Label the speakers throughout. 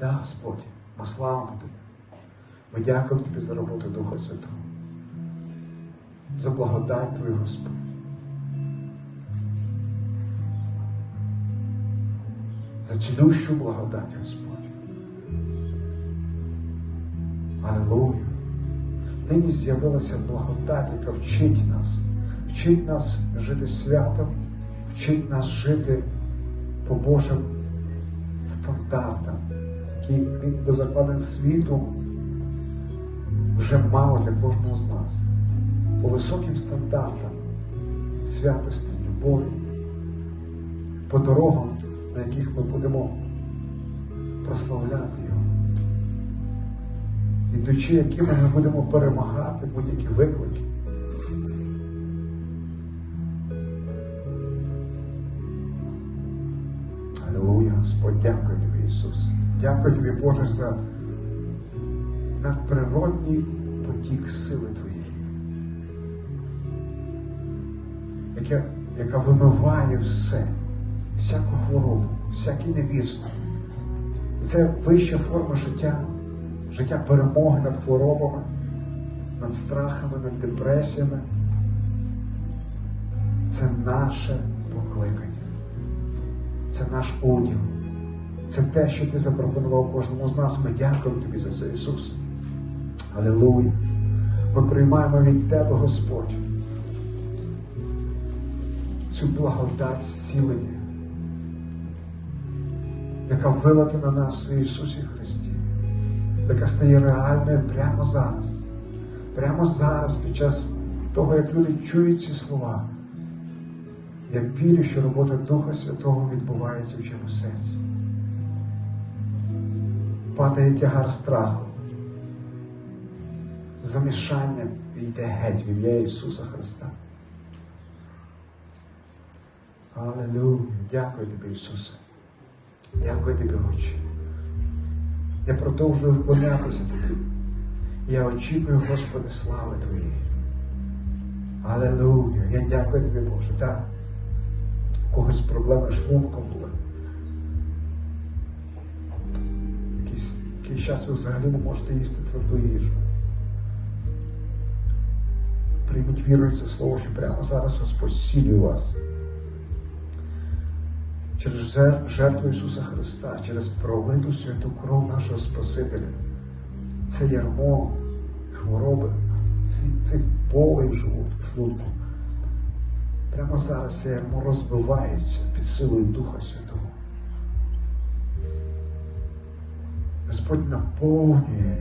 Speaker 1: Да, Господь, ми славимо Тобі. Ми дякуємо Тобі за роботу Духа Святого. За благодать Твою, Господь. За цілющу благодать, Господь. Аллилуйя. Нині з'явилася благодать, яка вчить нас, вчить нас жити святом, вчить нас жити по Божим стандартам, які він до закладень світу вже мав для кожного з нас. По високим стандартам святості, любові, по дорогам, на яких ми будемо прославляти Його. Ідучи, якими ми будемо перемагати будь-які виклики. Аллилуйя, Господь, дякую Ісус. Дякую тобі, Боже, за надприродній потік сили Твоєї, яка, яка вимиває все, всяку хворобу, всяке невірство. І це вища форма життя, життя перемоги над хворобами, над страхами, над депресіями. Це наше покликання. Це наш уділ. Це те, що ти запропонував кожному з нас. Ми дякуємо тобі за це, Ісус. Алілуя. Ми приймаємо від Тебе, Господь, цю благодать зцілення, яка вилата на нас в Ісусі Христі, яка стає реальною прямо зараз. Прямо зараз, під час того, як люди чують ці слова. Я вірю, що робота Духа Святого відбувається в чому серці. Падає тягар страху. Замішання йде геть в ім'я Ісуса Христа. Аллилуйя. Дякую тобі, Ісусе. Дякую тобі, Отче. Я продовжую вклонятися тобі. Я очікую, Господи, слави Твоєї. Аллилуйя. Я дякую тобі, Боже. Так. У когось проблеми шлунком були. Якийсь час ви взагалі не можете їсти тверду їжу. Прийміть вірою це слово, що прямо зараз Господь вас. Через жертву Ісуса Христа, через пролиту святу кров нашого Спасителя. Це ярмо хвороби, цих болей в шлунку. Прямо зараз це ярмо розбивається під силою Духа Святого. Господь наповнює,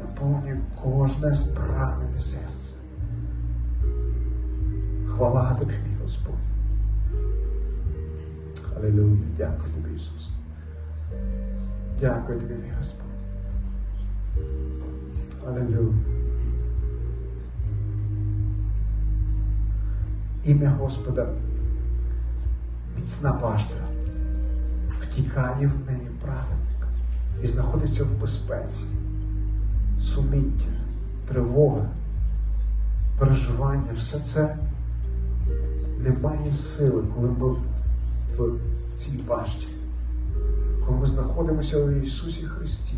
Speaker 1: наповнює кожне спрагнене серце. Хвала тобі, мій Господь. Алілуя. Дякую тобі, Ісус. Дякую тобі, мій Господь. Алілуя. Ім'я Господа міцна башта, втікає в неї праведник і знаходиться в безпеці, суміття, тривога, переживання, все це не має сили, коли ми в, цій башті, коли ми знаходимося у Ісусі Христі.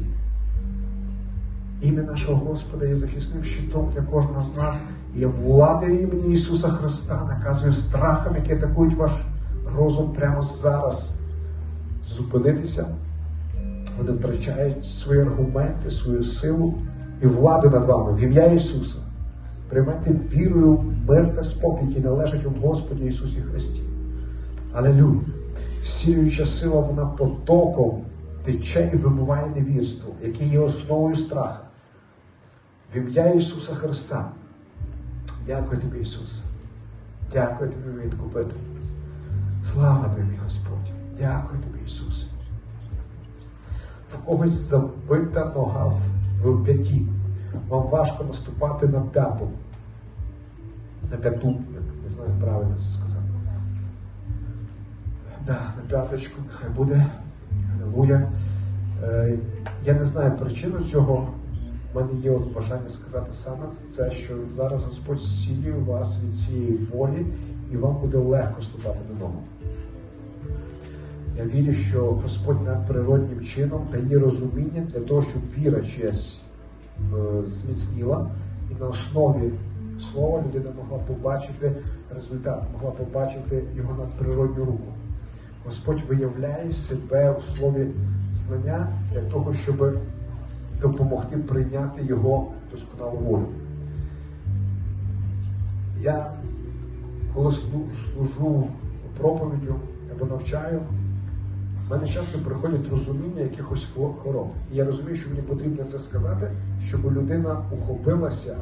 Speaker 1: Ім'я нашого Господа є захисним щитом для кожного з нас. І я владою імені Ісуса Христа наказую страхам, які атакують ваш розум прямо зараз. Зупинитися. Вони втрачають свої аргументи, свою силу і владу над вами в ім'я Ісуса. Приймайте вірою мир та спокій, які належать у Господі Ісусі Христі. Алелюя. Зцілююча сила, вона потоком тече і вимиває невірство, яке є основою страха. В ім'я Ісуса Христа. Дякую тобі, Ісус. Дякую тобі, відкупитель. Слава тобі, Господь. Дякую тобі, Ісусе. В когось забита нога в, п'яті. Вам важко наступати на п'яту. На п'яту, як не знаю, правильно це сказати. Да, на п'яточку хай буде. Аллилуйя. Е, я не знаю причину цього. У мене є от бажання сказати саме це, що зараз Господь зцілює вас від цієї волі, і вам буде легко ступати ногу. Я вірю, що Господь надприроднім чином дає розуміння для того, щоб віра чиясь е, зміцніла, і на основі слова людина могла побачити результат, могла побачити його надприродню руку. Господь виявляє себе в слові знання для того, щоб допомогти прийняти його досконалу волю. Я коли служу проповіддю або навчаю, в мене часто приходять розуміння якихось хвороб. І я розумію, що мені потрібно це сказати, щоб людина ухопилася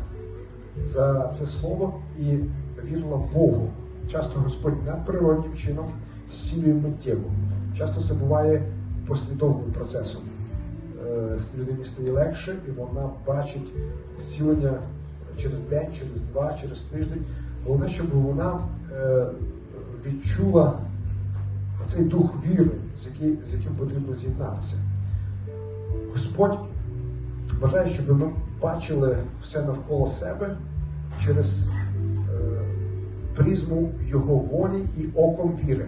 Speaker 1: за це слово і вірила Богу. Часто Господь надприроднім чином зцілює миттєво. Часто це буває послідовним процесом. Е, Людині стає легше, і вона бачить зцілення через день, через два, через тиждень. Головне, щоб вона е, відчула цей дух віри, з який- з яким потрібно з'єднатися. Господь бажає, щоб ми бачили все навколо себе через е, призму Його волі і оком віри.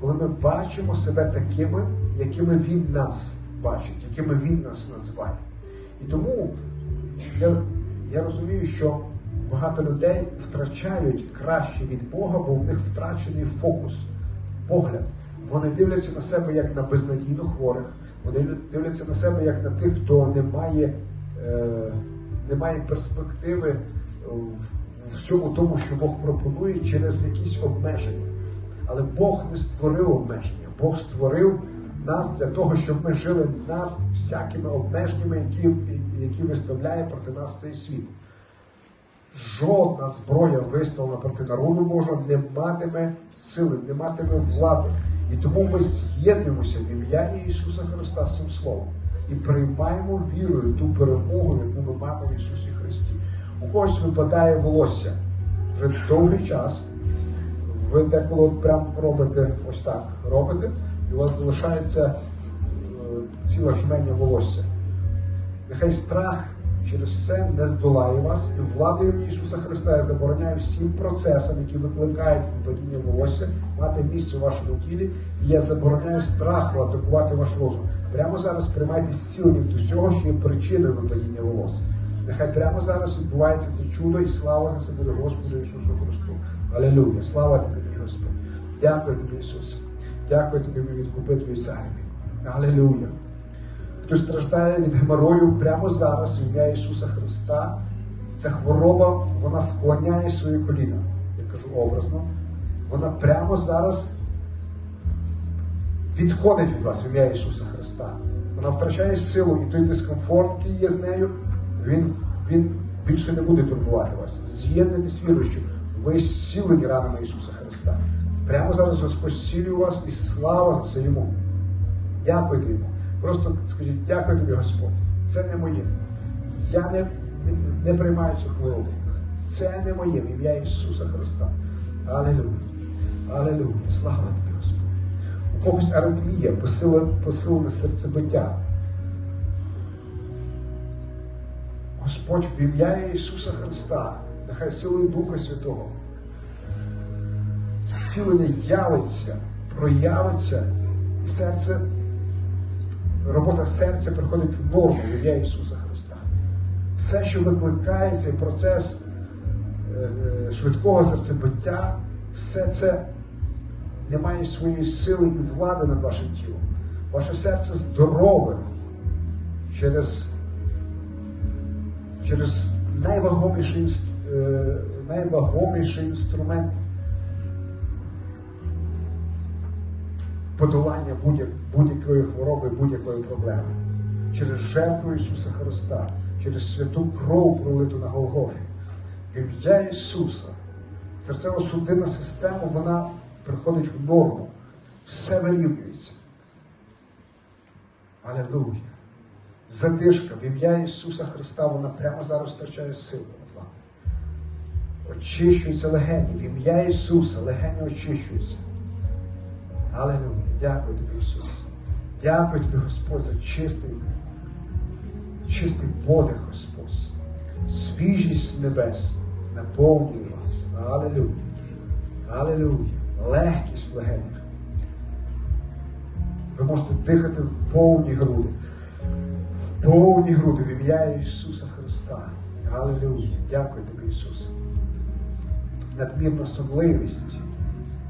Speaker 1: Коли ми бачимо себе такими, якими Він нас бачить, якими Він нас називає. І тому я, я розумію, що багато людей втрачають краще від Бога, бо в них втрачений фокус, погляд. Вони дивляться на себе як на безнадійно хворих, вони дивляться на себе як на тих, хто не має, е, не має перспективи в всьому тому, що Бог пропонує через якісь обмеження. Але Бог не створив обмеження. Бог створив нас для того, щоб ми жили над всякими обмеженнями, які, які виставляє проти нас цей світ. Жодна зброя, виставлена проти народу Божого, не матиме сили, не матиме влади. І тому ми з'єднуємося в ім'я Ісуса Христа з цим словом і приймаємо вірою ту перемогу, яку ми маємо в Ісусі Христі. У когось випадає волосся вже довгий час. Ви деколи от прям робите ось так, робите, і у вас залишається е, ціле жменя волосся. Нехай страх через це не здолає вас, і владою Ісуса Христа я забороняю всім процесам, які викликають випадіння волосся, мати місце у вашому тілі, і я забороняю страху атакувати ваш розум. Прямо зараз приймайте зцілення від усього, що є причиною випадіння волосся. Нехай прямо зараз відбувається це чудо, і слава за це буде Господу Ісусу Христу. Алілуя! Слава тобі, мій Господь! Дякую тобі, Ісусе! Дякую тобі, мій відкупителю царю. мій. Хто страждає від геморою прямо зараз, в ім'я Ісуса Христа, ця хвороба, вона склоняє свої коліна. Я кажу образно. Вона прямо зараз відходить від вас в ім'я Ісуса Христа. Вона втрачає силу і той дискомфорт, який є з нею, він, він більше не буде турбувати вас. З'єднуйтесь вірою, ви зцілені ранами Ісуса Христа. Прямо зараз Господь зцілює вас і слава за це йому. Дякуйте йому. Просто скажіть, дякую тобі, Господь. Це не моє. Я не, не приймаю цю хворобу. Це не моє в ім'я Ісуса Христа. Алілуя. Алілуя. Слава тобі, Господь. У когось аритмія, посилене серцебиття. Господь в ім'я Ісуса Христа, нехай силою Духа Святого. Зцілення явиться, проявиться, і серце, робота серця приходить в норму в ім'я Ісуса Христа. Все, що викликає цей процес е, е, швидкого серцебиття, все це не має своєї сили і влади над вашим тілом. Ваше серце здорове через, через найвагоміший, е, найвагоміший інструмент подолання будь- будь-якої хвороби, будь-якої проблеми. Через жертву Ісуса Христа, через святу кров, пролиту на Голгофі. В ім'я Ісуса серцево-судинна система, вона приходить в норму. Все вирівнюється. Алілуя. Задишка в ім'я Ісуса Христа, вона прямо зараз втрачає силу над вами. Очищуються легені. В ім'я Ісуса легені очищуються. Алілуя. Дякую тобі, Ісус. Дякую тобі, Господь, за чистий, чистий подих, Господь. Свіжість небес наповнює вас. Алілуя. Алілуя. Легкість в легенях. Ви можете дихати в повні груди. В повні груди в ім'я Ісуса Христа. Аллилуйя. Дякую тобі, Ісусе. Надмірна стомливість і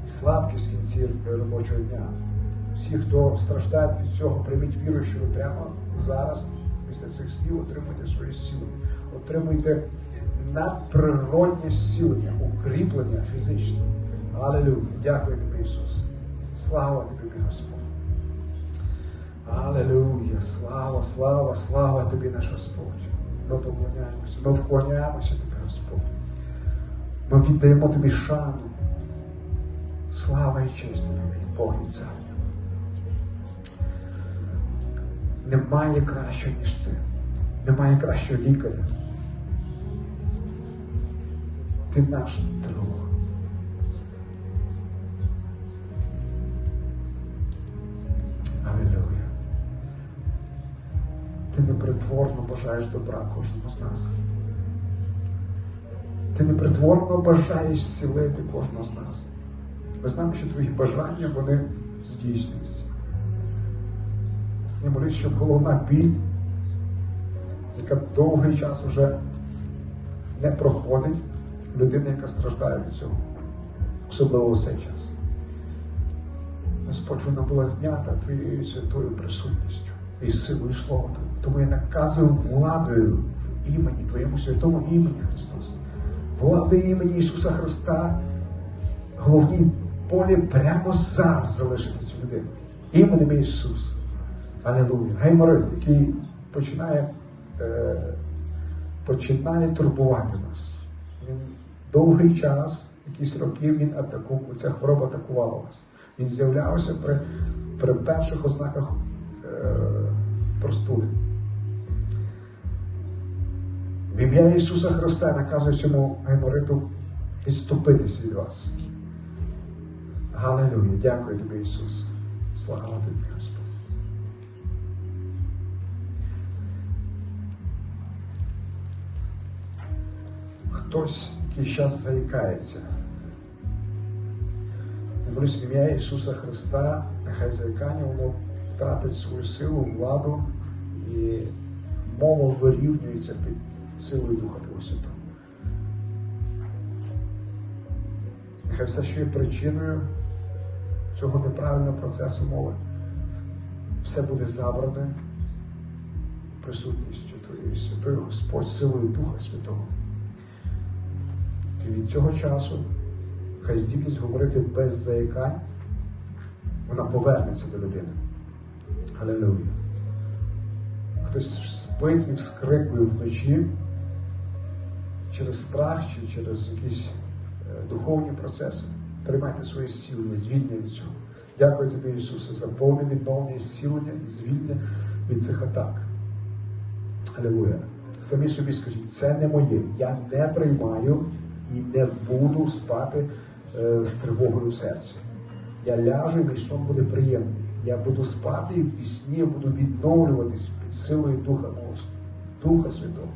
Speaker 1: слабкість в кінці робочого дня. Всі, хто страждають від цього, прийміть віру, що ви прямо зараз, після цих слів, отримуєте своє зцілення. Отримуйте надприродне зцілення, укріплення фізичне. Аллилуйя. Дякую тобі, Ісус. Слава тобі, Господь. Аллилуйя. Слава, слава, слава тобі, наш Господь. Ми поклоняємося, ми вклоняємося тобі, Господь. Ми віддаємо тобі шану. Слава і честь тобі, Бог і цар. Немає кращого, ніж ти. Немає кращого лікаря. Ти наш друг. Аллилуйя. Ти непритворно бажаєш добра кожному з нас. Ти непритворно бажаєш зцілити кожного з нас. Ми знаємо, що твої бажання вони здійснюються. Я молюсь, щоб головна біль, яка довгий час вже не проходить, людина, яка страждає від цього, особливо в цей час. Господь, вона була знята Твоєю святою присутністю і силою Слова Тому я наказую владою в імені, Твоєму святому імені Христос. Владою імені Ісуса Христа, головній полі прямо зараз залишити цю людину. Іменем Ісуса. Алілуя. Гайморит, який починає, е, починає турбувати нас. Він довгий час, якісь роки він атакував, ця хвороба атакувала вас. Він з'являвся при, при перших ознаках е, простуди. В ім'я Ісуса Христа наказує цьому гаймориту відступитися від вас. Галилуя. Дякую тобі, Ісус. Слава тобі, Господь. Хтось який час заїкається. Я молюсь в ім'я Ісуса Христа, нехай заїкання воно втратить свою силу, владу і мова вирівнюється під силою Духа Твого Святого. Нехай все, що є причиною цього неправильного процесу мови, все буде забране присутністю Твоєї Святої Господь, силою Духа Святого. І від цього часу хай здібність говорити без заякань, вона повернеться до людини. Алілуя. Хтось спить і вскрикує вночі через страх чи через якісь е, духовні процеси. Приймайте своє зцілення, звільнення від цього. Дякую тобі, Ісусе, за повне відновлення, зцілення і звільнення від цих атак. Алілуя. Самі собі скажіть, це не моє. Я не приймаю і не буду спати е, з тривогою в серці. Я ляжу, і мій сон буде приємний. Я буду спати і в сні буду відновлюватись під силою Духа мого, Духа Святого,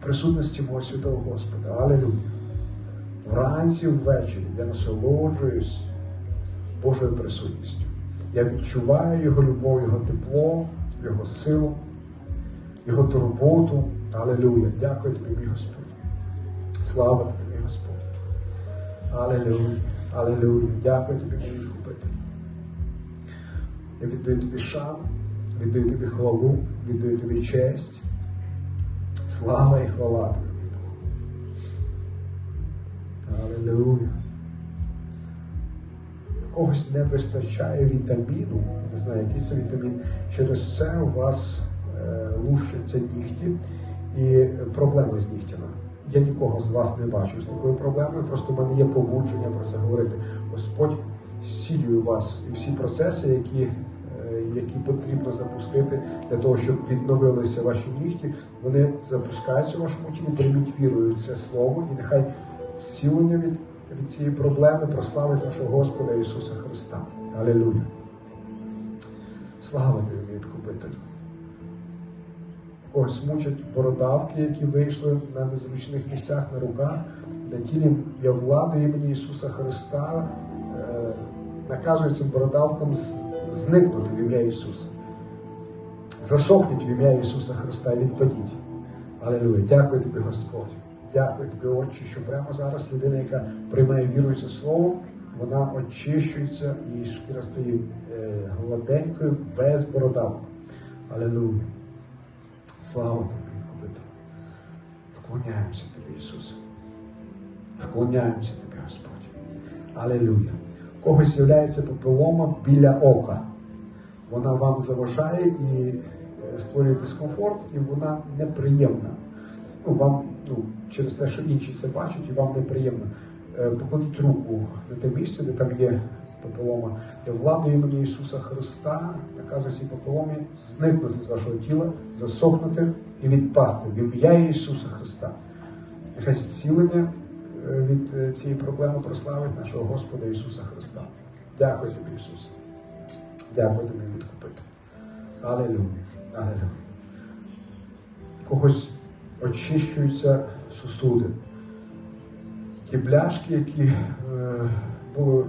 Speaker 1: присутності мого святого Господа. Аллилуйя. Вранці, ввечері я насолоджуюсь Божою присутністю. Я відчуваю Його любов, Його тепло, Його силу, Його турботу. Аллилуйя. Дякую тобі, мій Господь. Слава тобі, мій Господь. Аллилуйя. Аллилуйя. Дякую тобі, мій відкупитель. Я віддаю тобі шану, віддаю тобі хвалу, віддаю тобі честь. Слава і хвала тобі. Аллилуйя. В когось не вистачає вітаміну, не знаю, який це вітамін. Через це у вас е, лущаться нігті і проблеми з нігтями. Я нікого з вас не бачу з такою проблемою, просто в мене є побудження про це говорити. Господь зцілює вас і всі процеси, які, е, які потрібно запустити для того, щоб відновилися ваші нігті, вони запускаються в вашому тілі, прийміть вірою це слово, і нехай зцілення від, від цієї проблеми прославить нашого Господа Ісуса Христа. Алілуя. Слава тобі, відкупителю. Когось мучать бородавки, які вийшли на незручних місцях на руках. На тілі я влади імені Ісуса Христа е, наказую цим бородавкам зникнути в ім'я Ісуса. Засохніть в ім'я Ісуса Христа і відпадіть. Алілуя. Дякую тобі, Господь. Дякую тобі, Отче, що прямо зараз людина, яка приймає віру це слово, вона очищується і шкіра стає е, гладенькою, без бородавок. Алілуя. Слава тобі, відкупити. Вклоняємося тобі, Ісусе. Вклоняємося тобі, Господь. Алілуя. Когось з'являється попелома біля ока. Вона вам заважає і е, створює дискомфорт, і вона неприємна. Ну, вам, ну, через те, що інші це бачать, і вам неприємно. Е, Покладіть руку на те місце, де там є попелома. Я владою імені Ісуса Христа наказую цій попеломі зникнути з вашого тіла, засохнути і відпасти в ім'я Ісуса Христа. Нехай зцілення е, від е, цієї проблеми прославить нашого Господа Ісуса Христа. Дякую тобі, Ісусе. Дякую тобі відкупити. Алелюя. Алелюя. Когось очищуються сусуди. Ті бляшки, які е, були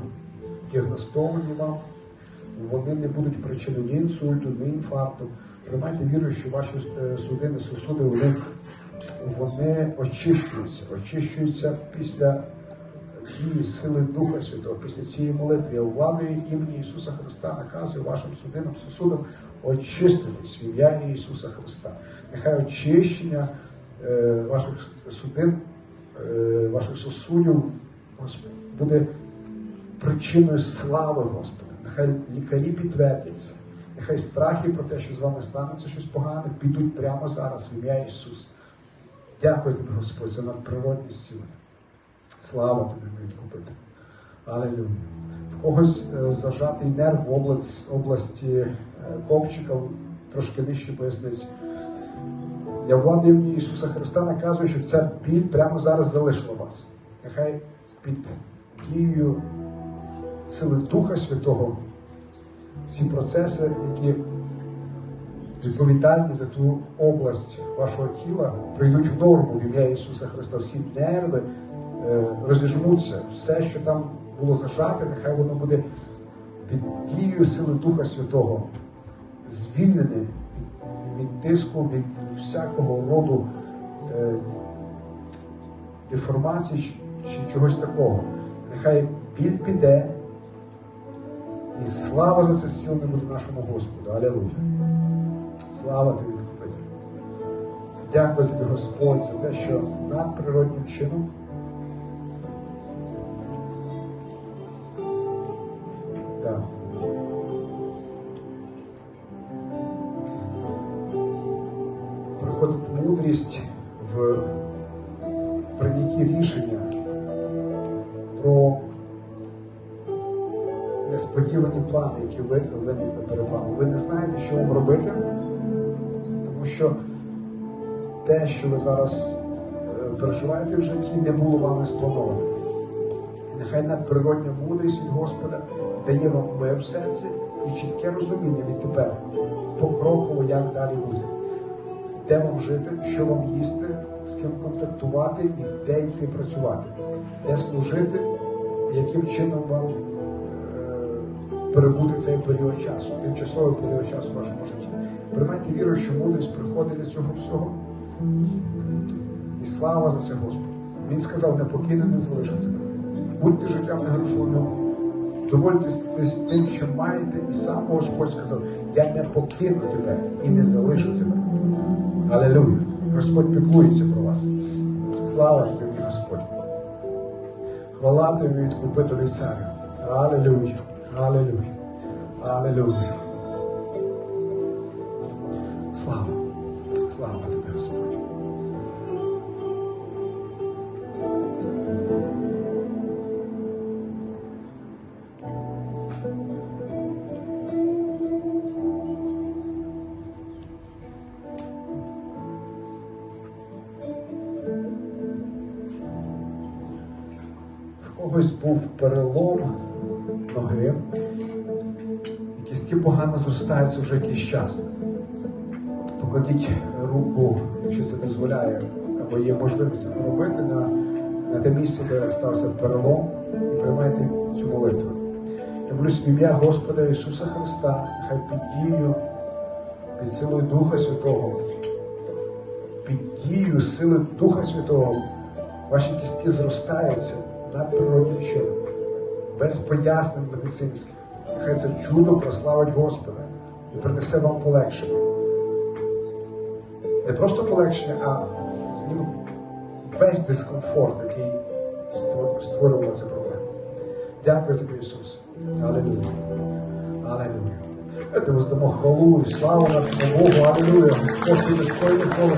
Speaker 1: діагностовані вам, вони не будуть причиною ні інсульту, ні інфаркту. Приймайте віру, що ваші е, судини, сусуди, вони, вони очищуються, очищуються після дії сили Духа Святого, після цієї молитви. Я владою імені Ісуса Христа наказую вашим судинам, сусудам очиститись в ім'я Ісуса Христа. Нехай очищення е, ваших судин, е, ваших сусудів буде причиною слави Господа. Нехай лікарі підтвердяться. Нехай страхи про те, що з вами станеться щось погане, підуть прямо зараз в ім'я Ісуса. Дякую тобі, Господь, за надприродні зцілення. Слава тобі, мій відкупити. Алілюя. В когось е, зажатий нерв в область, області е, копчика, трошки нижче поясниці. Я владою імені Ісуса Христа наказую, щоб ця біль прямо зараз залишила вас. Нехай під дією сили Духа Святого всі процеси, які відповідальні за ту область вашого тіла, прийдуть в норму в ім'я Ісуса Христа. Всі нерви е, розіжмуться, все, що там було зажате, нехай воно буде під дією сили Духа Святого звільнене від, тиску, від всякого роду е, деформацій чи, чогось такого. Нехай біль піде, і слава за це зцілення буде нашому Господу. Алілуя. Слава тобі. Дякую тобі, Господь, за те, що надприродним чином Ви не знаєте, що вам робити, тому що те, що ви зараз е, переживаєте в житті, не було вами сплановано. І нехай надприродня мудрість від Господа дає вам мир в серці і чітке розуміння відтепер, покроково, як далі бути. Де вам жити, що вам їсти, з ким контактувати і де йти працювати, де служити, яким чином вам е, перебути цей період часу, тимчасовий період часу в вашому житті. Приймайте віру, що мудрість приходить для цього всього. І слава за це Господу. Він сказав, не покину, не залишу тебе. Будьте життям не грошовим. Довольтесь тим, що маєте, і сам Господь сказав, я не покину тебе і не залишу тебе. Алелуя. Господь піклується про вас. Слава тобі, Господь. Хвала тобі відкупителю царю. Алелуя. Алелуя. Алелуя. Слава. Слава ноги, і кістки погано зростаються вже якийсь час. Покладіть руку, якщо це дозволяє, або є можливість це зробити на, на те місце, де стався перелом, і приймайте цю молитву. Я молюсь в ім'я Господа Ісуса Христа, нехай під дією, під силою Духа Святого, під дією сили Духа Святого ваші кістки зростаються над надприродним чином, без пояснень медицинських. Нехай це чудо прославить Господа і принесе вам полегшення. Не просто полегшення, а зніме весь дискомфорт, який створ- створювала ця проблема. Дякую тобі, Ісус. Алілуя. Алілуя. Давайте воздамо хвалу і славу нашому Богу. Алілуя. Господь ти достойний хвали.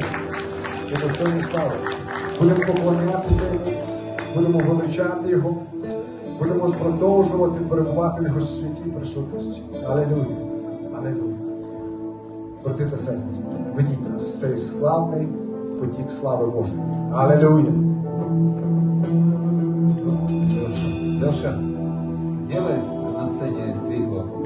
Speaker 1: Ти достойний слави. Будемо поклонятися Йому, будемо величати Його, будемо продовжувати перебувати в Його святій присутності. Алілуя. Алілуя. Брати та сестри, ведіть нас в цей славний потік слави Божої. Алілуя.
Speaker 2: Леша, Леша, сделай на сцені світло.